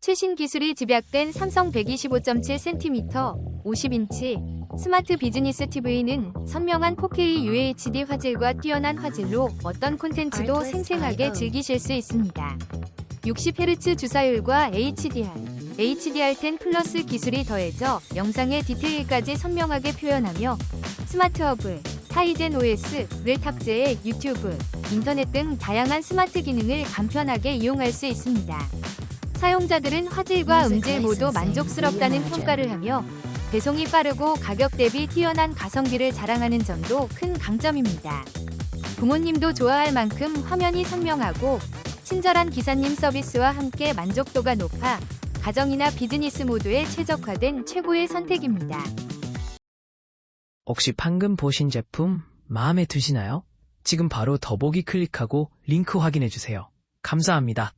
최신 기술이 집약된 삼성 125.7cm 50인치 스마트 비즈니스 TV는 선명한 4K UHD 화질과 뛰어난 화질로 어떤 콘텐츠도 생생하게 즐기실 수 있습니다. 60Hz 주사율과 HDR, HDR10 플러스 기술이 더해져 영상의 디테일까지 선명하게 표현하며 스마트 허브, 타이젠 OS를 탑재해 유튜브, 인터넷 등 다양한 스마트 기능을 간편하게 이용할 수 있습니다. 사용자들은 화질과 음질 모두 만족스럽다는 평가를 하며 배송이 빠르고 가격 대비 뛰어난 가성비를 자랑하는 점도 큰 강점입니다. 부모님도 좋아할 만큼 화면이 선명하고 친절한 기사님 서비스와 함께 만족도가 높아 가정이나 비즈니스 모두에 최적화된 최고의 선택입니다. 혹시 방금 보신 제품 마음에 드시나요? 지금 바로 더보기 클릭하고 링크 확인해 주세요. 감사합니다.